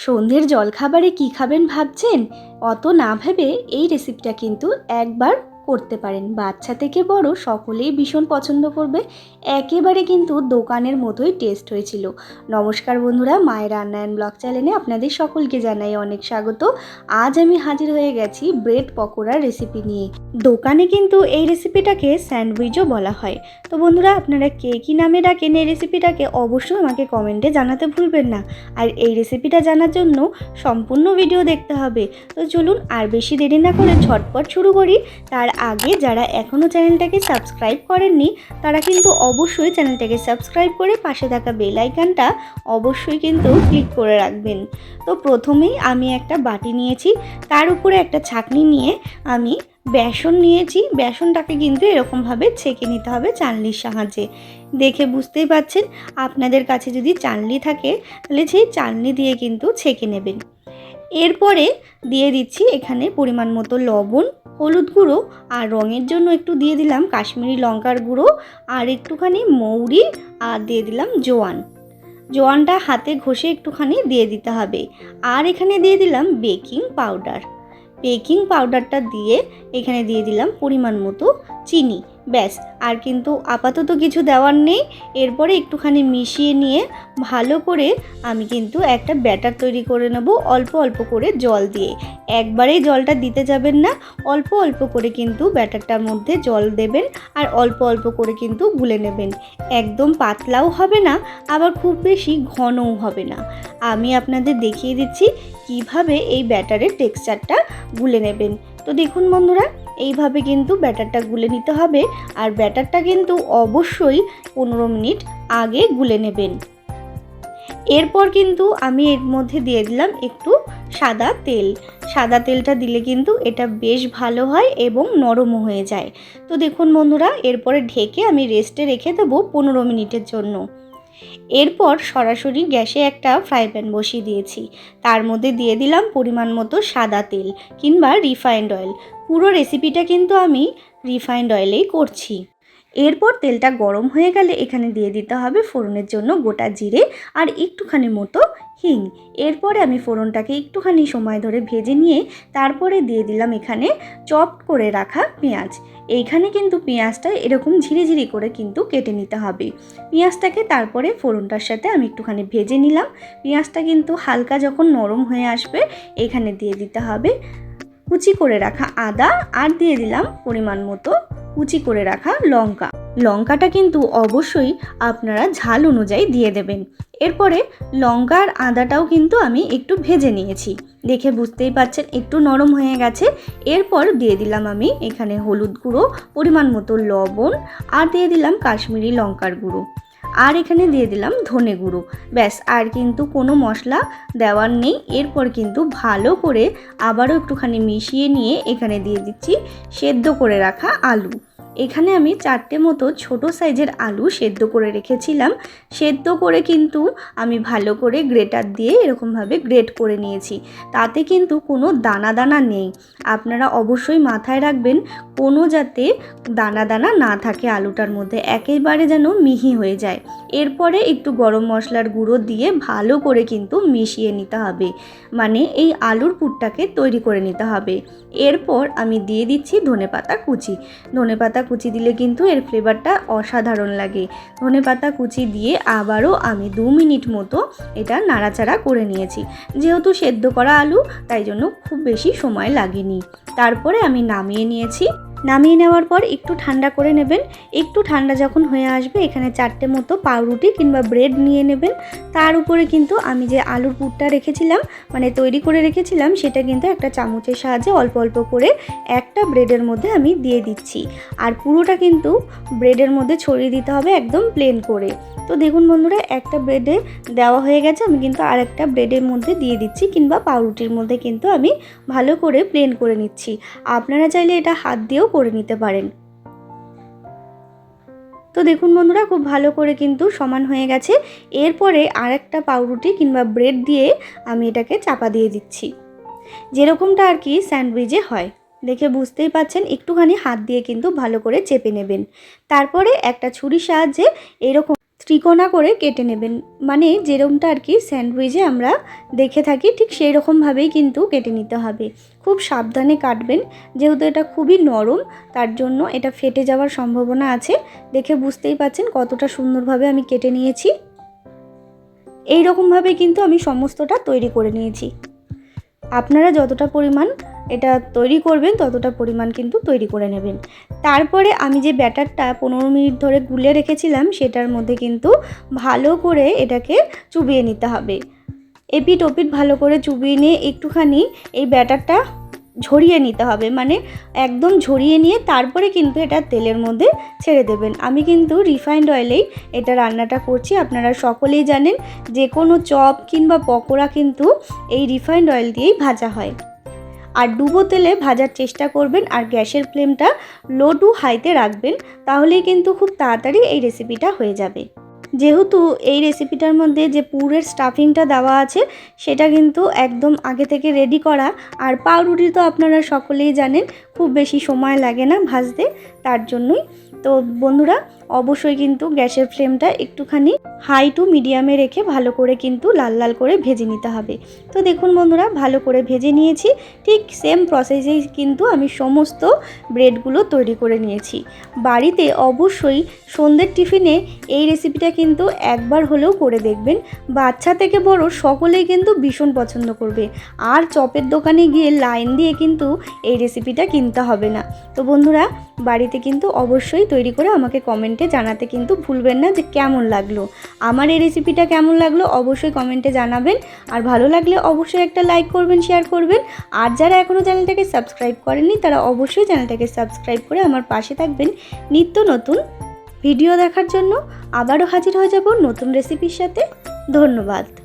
সন্ধ্যের জলখাবারে কি খাবেন ভাবছেন? অত না ভেবে এই রেসিপিটা কিন্তু একবার করতে পারেন। বাচ্চা থেকে বড় সকলেই ভীষণ পছন্দ করবে। একেবারে কিন্তু দোকানের মতোই টেস্ট হয়েছিল। নমস্কার বন্ধুরা, মায়ের রান্নায়ন ব্লগ চ্যানেলে আপনাদের সকলকে জানাই অনেক স্বাগত। আজ আমি হাজির হয়ে গেছি ব্রেড পকোড়ার রেসিপি নিয়ে। দোকানে কিন্তু এই রেসিপিটাকে স্যান্ডউইচও বলা হয়। তো বন্ধুরা, আপনারা কে কী নামে ডাকেন এই রেসিপিটাকে অবশ্যই আমাকে কমেন্টে জানাতে ভুলবেন না। আর এই রেসিপিটা জানার জন্য সম্পূর্ণ ভিডিও দেখতে হবে। তো চলুন আর বেশি দেরি না করে ঝটপট শুরু করি। তার আগে যারা এখনও চ্যানেলটাকে সাবস্ক্রাইব করেননি, তারা কিন্তু অবশ্যই চ্যানেলটাকে সাবস্ক্রাইব করে পাশে থাকা বেল আইকনটা অবশ্যই কিন্তু ক্লিক করে রাখবেন। তো প্রথমেই আমি একটা বাটি নিয়েছি, তার উপরে একটা ছাকনি নিয়ে আমি বেসন নিয়েছি। বেসনটাকে কিন্তু এরকমভাবে ছেঁকে নিতে হবে চালনির সাহায্যে। দেখে বুঝতেই পাচ্ছেন, আপনাদের কাছে যদি চালনি থাকে, তাহলে সেই চালনি দিয়ে কিন্তু ছেঁকে নেবেন। এরপরে দিয়ে দিচ্ছি এখানে পরিমাণ মতো লবণ, হলুদ গুঁড়ো আর রঙের জন্য একটু দিয়ে দিলাম কাশ্মীরি লঙ্কার গুঁড়ো আর একটুখানি মৌরি আর দিয়ে দিলাম জোয়ান। জোয়ানটা হাতে ঘষে একটুখানি দিয়ে দিতে হবে। আর এখানে দিয়ে দিলাম বেকিং পাউডার। বেকিং পাউডারটা দিয়ে এখানে দিয়ে দিলাম পরিমাণ মতো চিনি। ব্যাস, আর কিন্তু আপাতত কিছু দেওয়ার নেই। এরপরে একটুখানি মিশিয়ে নিয়ে ভালো করে আমি কিন্তু একটা ব্যাটার তৈরি করে নেব অল্প অল্প করে জল দিয়ে। একবারেই জলটা দিতে যাবেন না, অল্প অল্প করে কিন্তু ব্যাটারটার মধ্যে জল দেবেন আর অল্প অল্প করে কিন্তু গুলে নেবেন। একদম পাতলাও হবে না, আবার খুব বেশি ঘনও হবে না। আমি আপনাদের দেখিয়ে দিচ্ছি কীভাবে এই ব্যাটারের টেক্সচারটা গুলে নেবেন। তো দেখুন বন্ধুরা এইভাবে কিন্তু ব্যাটারটা গুলে নিতে হবে। আর ব্যাটারটা কিন্তু অবশ্যই পনেরো মিনিট আগে গুলে নেবেন। এরপর কিন্তু আমি এর মধ্যে দিয়ে দিলাম একটু সাদা তেল। সাদা তেলটা দিলে কিন্তু এটা বেশ ভালো হয় এবং নরমও হয়ে যায়। তো দেখুন বন্ধুরা, এরপরে ঢেকে আমি রেস্টে রেখে দেবো পনেরো মিনিটের জন্য। এরপর সরাসরি গ্যাসে একটা ফ্রাই প্যান বসিয়ে দিয়েছি। তার মধ্যে দিয়ে দিলাম পরিমাণ মতো সাদা তেল কিংবা রিফাইন্ড অয়েল পুরো রেসিপিটা কিন্তু আমি রিফাইন্ড অয়েলেই করছি। এরপর তেলটা গরম হয়ে গেলে এখানে দিয়ে দিতে হবে ফোড়নের জন্য গোটা জিরে আর একটুখানি মতো হিং। এরপরে আমি ফোড়নটাকে একটুখানি সময় ধরে ভেজে নিয়ে তারপরে দিয়ে দিলাম এখানে চপ করে রাখা পেঁয়াজ। এইখানে কিন্তু পেঁয়াজটা এরকম ঝিরিঝিরি করে কিন্তু কেটে নিতে হবে। পেঁয়াজটাকে তারপরে ফোড়নটার সাথে আমি একটুখানি ভেজে নিলাম। পেঁয়াজটা কিন্তু হালকা যখন নরম হয়ে আসবে এখানে দিয়ে দিতে হবে কুচি করে রাখা আদা আর দিয়ে দিলাম পরিমাণ মতো কুচি করে রাখা লঙ্কা। লঙ্কাটা কিন্তু অবশ্যই আপনারা ঝাল অনুযায়ী দিয়ে দেবেন। এরপরে লঙ্কার আদাটাও কিন্তু আমি একটু ভেজে নিয়েছি। দেখে বুঝতেই পাচ্ছেন, একটু নরম হয়ে গেছে। এরপর দিয়ে দিলাম আমি এখানে হলুদ গুঁড়ো, পরিমাণ মতো লবণ, আর দিয়ে দিলাম কাশ্মীরি লঙ্কার গুঁড়ো। আর এখানে দিয়ে দিলাম ধনে গুঁড়ো। ব্যাস, আর কিন্তু কোনো মশলা দেওয়ার নেই। এরপর কিন্তু ভালো করে আবারও একটুখানি মিশিয়ে নিয়ে এখানে দিয়ে দিচ্ছি সেদ্ধ করে রাখা আলু। এখানে আমি চারটে মতো ছোট সাইজের আলু সেদ্ধ করে রেখেছিলাম। সেদ্ধ করে কিন্তু আমি ভালো করে গ্রেটার দিয়ে এরকমভাবে গ্রেট করে নিয়েছি। তাতে কিন্তু কোনো দানা দানা নেই। আপনারা অবশ্যই মাথায় রাখবেন, কোনো যাতে দানা দানা না থাকে আলুটার মধ্যে, একেবারে যেন মিহি হয়ে যায়। এরপরে একটু গরম মশলার গুঁড়ো দিয়ে ভালো করে কিন্তু মিশিয়ে নিতে হবে। মানে এই আলুর পুরটাকে তৈরি করে নিতে হবে। এরপর আমি দিয়ে দিচ্ছি ধনেপাতা কুচি। ধনেপাতা কুচি দিলে কিন্তু এর ফ্লেভারটা অসাধারণ লাগে। ধনে পাতা কুচি দিয়ে আবারও আমি দু মিনিট মতো এটা নাড়াচাড়া করে নিয়েছি। যেহেতু সেদ্ধ করা আলু, তাই জন্য খুব বেশি সময় লাগেনি। তারপরে আমি নামিয়ে নিয়েছি নামিয়ে নেওয়ার পর একটু ঠান্ডা করে নেবেন। একটু ঠান্ডা যখন হয়ে আসবে, এখানে চারটে মতো পাউরুটি কিংবা ব্রেড নিয়ে নেবেন। তার উপরে কিন্তু আমি যে আলুর পুরটা রেখেছিলাম মানে তৈরি করে রেখেছিলাম, সেটা কিন্তু একটা চামচের সাহায্যে অল্প অল্প করে একটা ব্রেডের মধ্যে আমি দিয়ে দিচ্ছি। আর পুরোটা কিন্তু ব্রেডের মধ্যে ছড়িয়ে দিতে হবে একদম প্লেন করে। তো দেখুন বন্ধুরা, একটা ব্রেডে দেওয়া হয়ে গেছে, আমি কিন্তু আর একটা ব্রেডের মধ্যে দিয়ে দিচ্ছি, কিংবা পাউরুটির মধ্যে কিন্তু আমি ভালো করে প্লেন করে নিচ্ছি। আপনারা চাইলে এটা হাত দিয়েও করে নিতে পারেন। তো দেখুন বন্ধুরা, খুব ভালো করে কিন্তু সমান হয়ে গেছে। এরপরে আর একটা পাউরুটি কিংবা ব্রেড দিয়ে আমি এটাকে চাপা দিয়ে দিচ্ছি। যেরকমটা আর কি স্যান্ডউইচে হয়। দেখে বুঝতেই পাচ্ছেন, একটুখানি হাত দিয়ে কিন্তু ভালো করে চেপে নেবেন। তারপরে একটা ছুরির সাহায্যে এরকম ত্রিকোণা করে কেটে নেবেন। মানে যেরকমটা আর কি স্যান্ডউইচে আমরা দেখে থাকি, ঠিক সেই রকমভাবেই কিন্তু কেটে নিতে হবে। খুব সাবধানে কাটবেন, যেহেতু এটা খুবই নরম, তার জন্য এটা ফেটে যাওয়ার সম্ভাবনা আছে। দেখে বুঝতেই পাচ্ছেন কতটা সুন্দরভাবে আমি কেটে নিয়েছি। এই রকমভাবে কিন্তু আমি সমস্তটা তৈরি করে নিয়েছি। আপনারা যতটা পরিমাণ এটা তৈরি করবেন, ততটা পরিমাণ কিন্তু তৈরি করে নেবেন। তারপরে আমি যে ব্যাটারটা পনেরো মিনিট ধরে গুলে রেখেছিলাম, সেটার মধ্যে কিন্তু ভালো করে এটাকে চুবিয়ে নিতে হবে। এপিট ওপিট ভালো করে চুবিয়ে নিয়ে একটুখানি এই ব্যাটারটা ঝরিয়ে নিতে হবে মানে একদম ঝরিয়ে নিয়ে তারপরে কিন্তু এটা তেলের মধ্যে ছেড়ে দেবেন। আমি কিন্তু রিফাইন্ড অয়েলেই এটা রান্নাটা করছি, আপনারা সকলেই জানেন যে কোনো চপ কিংবা পকোড়া কিন্তু এই রিফাইন্ড অয়েল দিয়েই ভাজা হয়। আর ডুবো তেলে ভাজার চেষ্টা করবেন আর গ্যাসের ফ্লেমটা লো টু হাইতে রাখবেন, তাহলেই কিন্তু খুব তাড়াতাড়ি এই রেসিপিটা হয়ে যাবে। যেহেতু এই রেসিপিটার মধ্যে যে পুরের স্টাফিংটা দেওয়া আছে, সেটা কিন্তু একদম আগে থেকে রেডি করা, আর পাউরুটি তো আপনারা সকলেই জানেন, খুব বেশি সময় লাগে না ভাজতে, তার জন্যই। তো বন্ধুরা, অবশ্যই কিন্তু গ্যাসের ফ্লেমটা একটুখানি হাই টু মিডিয়ামে রেখে ভালো করে কিন্তু লাল লাল করে ভেজে নিতে হবে। তো দেখুন বন্ধুরা, ভালো করে ভেজে নিয়েছি। ঠিক সেম প্রসেসেই কিন্তু আমি সমস্ত ব্রেডগুলো তৈরি করে নিয়েছি। বাড়িতে অবশ্যই সন্ধ্যের টিফিনে এই রেসিপিটা কিন্তু একবার হলেও করে দেখবেন। বাচ্চা থেকে বড় সকলেই কিন্তু ভীষণ পছন্দ করবে। আর চপের দোকানে গিয়ে লাইন দিয়ে কিন্তু এই রেসিপিটা কিনতে হবে না। তো বন্ধুরা, বাড়িতে কিন্তু অবশ্যই তৈরি করে আমাকে কমেন্টে জানাতে কিন্তু ভুলবেন না যে কেমন লাগল। আমার এই রেসিপিটা কেমন লাগল অবশ্যই কমেন্টে জানাবেন। আর ভালো লাগলে অবশ্যই একটা লাইক করবেন শেয়ার করবেন। আর যারা এখনও চ্যানেলটাকে সাবস্ক্রাইব করেননি, তারা অবশ্যই চ্যানেলটাকে সাবস্ক্রাইব করে আমার পাশে থাকবেন নিত্য নতুন ভিডিও দেখার জন্য। আবারও হাজির হয়ে যাব নতুন রেসিপির সাথে। ধন্যবাদ।